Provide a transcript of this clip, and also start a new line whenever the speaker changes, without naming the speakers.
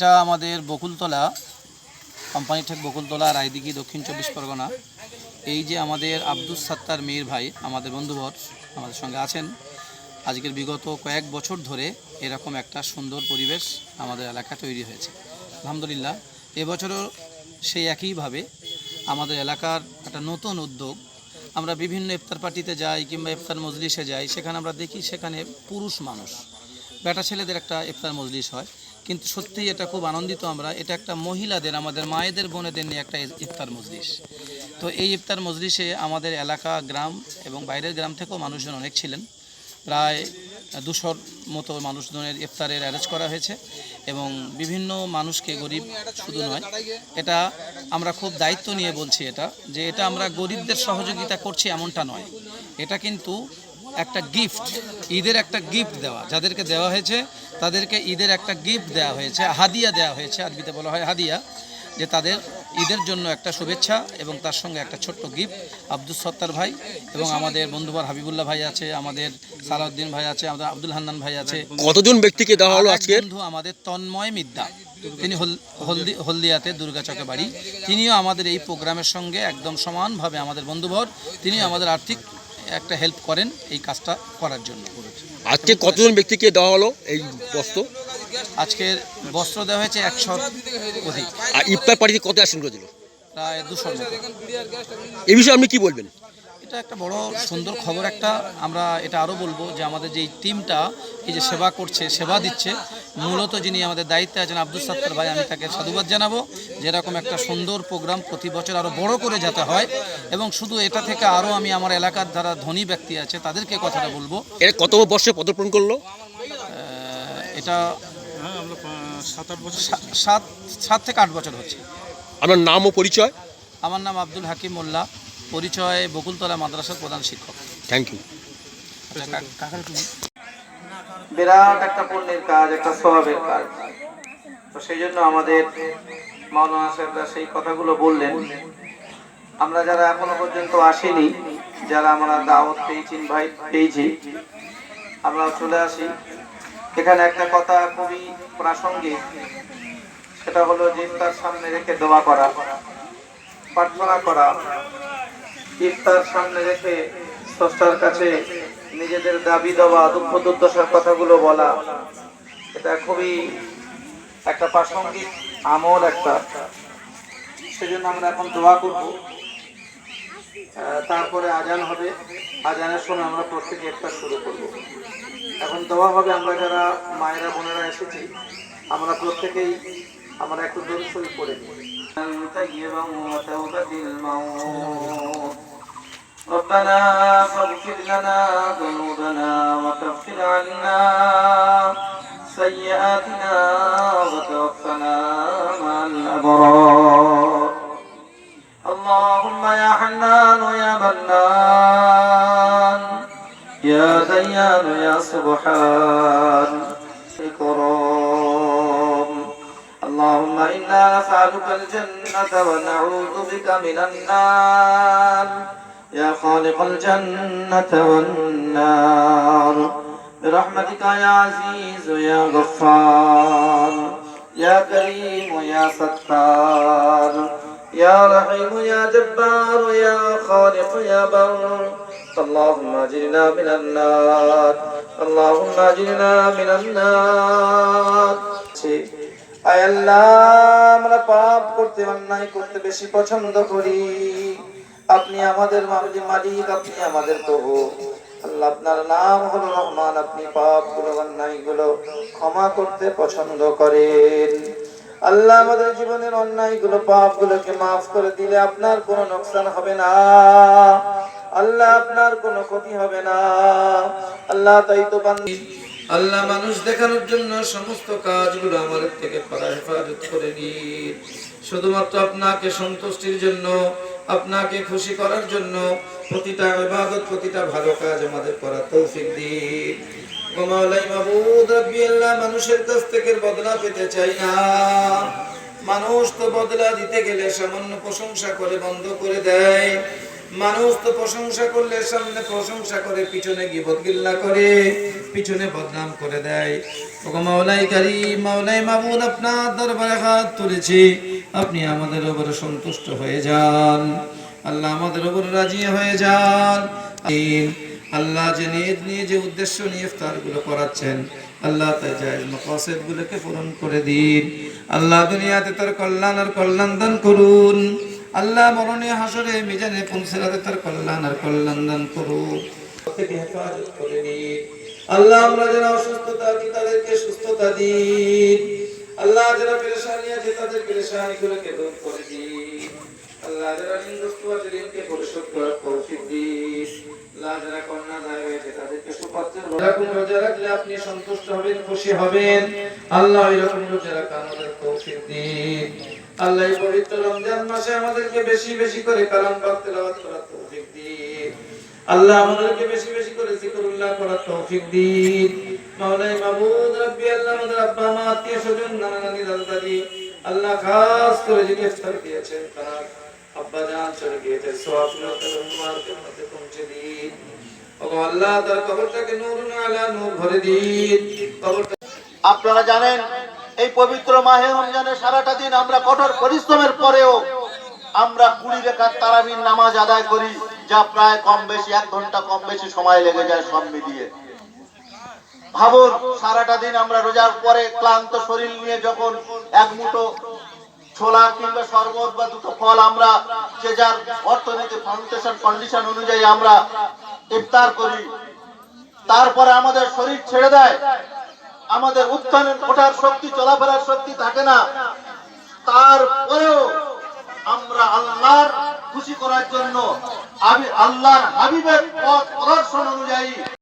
এটা আমাদের বকুলতলা কোম্পানি ঠিক বকুলতলা, রায়দিঘি, দক্ষিণ চব্বিশ পরগনা। এই যে আমাদের আব্দুস সাত্তার মীর ভাই, আমাদের বন্ধুবর, আমাদের সঙ্গে আছেন। আজকের বিগত কয়েক বছর ধরে এরকম একটা সুন্দর পরিবেশ আমাদের এলাকা তৈরি হয়েছে। আলহামদুলিল্লাহ, এবছরও সেই একইভাবে আমাদের এলাকার একটা নতুন উদ্যোগ। আমরা বিভিন্ন ইফতার পার্টিতে যাই কিংবা ইফতার মজলিসে যাই, সেখানে আমরা দেখি সেখানে পুরুষ মানুষ। বেটা ছেলেদের একটা ইফতার মজলিস হয়। কিন্তু সত্যিই এটা খুব আনন্দিত আমরা। এটা একটা মহিলাদের, আমাদের মায়েদের, বোনেদের নিয়ে একটা ইফতার মজলিস। তো এই ইফতার মজলিসে আমাদের এলাকা, গ্রাম এবং বাইরের গ্রাম থেকেও মানুষজন অনেক ছিলেন। প্রায় দুশোর মতো মানুষজনের ইফতারের অ্যারেঞ্জ করা হয়েছে এবং বিভিন্ন মানুষকে গরিব শুধু নয়, এটা আমরা খুব দায়িত্ব নিয়ে বলছি এটা, যে এটা আমরা গরিবদের সহযোগিতা করছি এমনটা নয়। এটা কিন্তু একটা গিফট ঈদের একটা গিফট দেওয়া। যাদেরকে দেওয়া হয়েছে তাদেরকে ঈদের একটা গিফট দেওয়া হয়েছে হাদিয়া দেওয়া হয়েছে আরবিতে বলা হয় হাদিয়া যে তাদের ঈদের জন্য একটা শুভেচ্ছা এবং তার সঙ্গে একটা ছোট্ট গিফট আব্দুল সত্তার ভাই এবং আমাদের বন্ধুবার হাবিবুল্লাহ ভাই আছে আমাদের সালাউদ্দিন ভাই আছে আমাদের আব্দুল হান্নান ভাই আছে।
কতজন ব্যক্তিকে দেওয়া হলো আজকে?
বন্ধু আমাদের তন্ময় মিদ্যা তিনি হল- হলদি হলদিয়াতে দুর্গাচকে বাড়ি। তিনিও আমাদের এই প্রোগ্রামের সঙ্গে একদম সমানভাবে আমাদের বন্ধুবর তিনিও আমাদের আর্থিক একটা হেল্প করেন এই কাজটা করার জন্য।
আজকে কতজন ব্যক্তিকে দেওয়া হলো এই বস্ত্র?
আজকের বস্ত্র দেওয়া হয়েছে একশো অধিক।
আর ইফতার পার্টিতে কত আসন করেছিল?
প্রায় দুশো এ
এই বিষয়ে আপনি কি বলবেন?
এটা একটা বড় সুন্দর খবর একটা আমরা এটা আরও বলব যে আমাদের যে টিমটা এই যে সেবা করছে সেবা দিচ্ছে মূলত যিনি আমাদের দায়িত্বে আছেন আব্দুল সাত্তার ভাই আমি তাকে সাধুবাদ জানাব যেরকম একটা সুন্দর প্রোগ্রাম প্রতি বছর আরও বড় করে যেতে হয়। এবং শুধু এটা থেকে আরও আমি আমার এলাকার যারা ধনী ব্যক্তি আছে তাদেরকে কথাটা বলব।
এর কত বর্ষে পদার্পণ করল?
এটা সা- সাত সাত থেকে আট বছর হচ্ছে।
আমার নাম ও পরিচয়?
আমার নাম আব্দুল হাকিম মোল্লা। পরিচয় বকুলতলা মাদ্রাসার প্রধান শিক্ষক।
থ্যাংক ইউ
আচ্ছা, তুমি
বিরাট একটা পুণ্যের কাজ একটা স্বভাবের কাজ। তো সেই জন্য আমাদের মাওলানা সাহেবরা সেই কথাগুলো বললেন। আমরা যারা এখনও পর্যন্ত আসিনি যারা আমরা দাওয়াত পেয়েছি ইনভাইট পেয়েছি আমরা চলে আসি। এখানে একটা কথা খুবই প্রাসঙ্গিক সেটা হলো যে ইফতার সামনে রেখে দোয়া করা প্রার্থনা করা। ইফতার সামনে রেখে স্রষ্টার কাছে নিজেদের দাবি দেওয়া, দুঃখ দুর্দশার কথাগুলো বলা, এটা খুবই একটা প্রাসঙ্গিক আমল একটা। সেজন্য আমরা এখন দোয়া করব। তারপরে আজান হবে। আজানের সময় আমরা প্রত্যেকে একটা শুরু করব। এখন দোয়া হবে আমরা যারা মায়েরা, বোনেরা এসেছি, আমরা প্রত্যেকেই আমরা একটু দর্শই করে নিই। ربنا فاغفر لنا ذنوبنا وكفر عنا سيئاتنا وتوفنا مع الأبرار. اللهم يا حنان يا منان يا ديان يا سبحان إكرام. اللهم إنا نسألك الجنة ونعوذ بك من النار. يا خالق الجنة والنار برحمتك يا عزيز يا غفار يا كريم يا ستار يا رحيم يا جبار يا خالق يا بر اللهم اجرنا من النار اللهم اجرنا من النار আয় আল্লাহ আমরা পাপ করতে অন্যায় করতে বেশি পছন্দ করি আপনি আমাদের মালিক আপনি আমাদের প্রভু। আল্লাহ আপনার নাম হলো রহমান, আপনি পাপগুলো অন্যায় ক্ষমা করতে পছন্দ করেন। আল্লাহ আমাদের জীবনের অন্যায়গুলো পাপ গুলোকে মাফ করে দিলে আপনার কোনো নোকসান হবে না। আল্লাহ আপনার কোনো ক্ষতি হবে না। আল্লাহ তাই তো আল্লাহ মানুষ দেখানোর জন্য সমস্ত কাজগুলো আমাদের থেকে করে নিন। শুধুমাত্র আপনাকে সন্তুষ্টির জন্য আপনাকে খুশি করার জন্য প্রতিটা ইবাদত, প্রতিটা ভালো কাজ আমাদের করার তৌফিক দিন। ও মাওলাই মাবুদ মানুষের কাছ থেকে বদলা পেতে চাই না। মানুষ তো বদলা দিতে গেলে সামান্য প্রশংসা করে বন্ধ করে দেয়। মানুষ তো প্রশংসা করলে সামনে প্রশংসা করে, পিছনে গিবত গিল্লা করে, পিছনে বদনাম করে দেয়। মাওলাই কারি মাওলাই মামুন আপনার দরবারে হাত তুলেছি। আপনি আমাদের উপর সন্তুষ্ট হয়ে যান। আল্লাহ আমাদের উপর রাজি হয়ে যান। আল্লাহ যে নিয়ে নিয়ে যে উদ্দেশ্য নিয়ে ইফতারগুলো করাচ্ছেন, আল্লাহ তাই জায়েজ মাকাসিদ গুলোকে পূরণ করে দিন। আল্লাহ দুনিয়াতে তার কল্যাণ আর কল্যাণ দান করুন। আল্লাহ মরণে হাসরে মিজানে পৌঁছাতে তার কল্যাণ আর কল্যাণ দান করুন। আল্লাহ আমরা যারা অসুস্থতা তাদেরকে সুস্থতা দিন। আল্লাহ যারা আছে তাদের করে আল্লাহ যারা আছে পরিশোধ করার তৌফিক আল্লাহ সন্তুষ্ট হবেন, খুশি হবেন। আল্লাহ পবিত্র রমজান মাসে আমাদেরকে বেশি বেশি করে তেলাওয়াত করার তৌফিক দিন। আল্লাহ আমাদেরকে বেশি বেশি করে জিকরুল্লাহ করার তৌফিক দিন। রব্বি, আল্লাহ আমাদের আব্বা আত্মীয় স্বজন, নানা নানি দাদা আল্লাহ খাস করে যিনি ইফতার দিয়েছেন আব্বা জান চলে মধ্যে পৌঁছে দিন।
আপনারা জানেন, এই পবিত্র মাহে রমজানের সারাটা দিন আমরা কঠোর পরিশ্রমের পরেও আমরা কুড়ি রেখার তারাবির নামাজ আদায় করি। যা প্রায় কম বেশি, এক ঘণ্টা কম বেশি সময় লেগে যায় সব মিলিয়ে। ভাবুন, সারাটা দিন আমরা রোজার পরে ক্লান্ত শরীর নিয়ে যখন এক মুঠো ছোলা কিংবা শরবত বা দুটো ফল আমরা যে যার অর্থনীতি ফাউন্ডেশন কন্ডিশন অনুযায়ী আমরা ইফতার করি, তারপরে আমাদের শরীর ছেড়ে দেয়, আমাদের উত্থানের ওঠার শক্তি, চলাফেরার শক্তি থাকে না, তারপরেও আমরা আল্লাহর খুশি করার জন্য আমি আল্লাহর হাবিবের পথ প্রদর্শন অনুযায়ী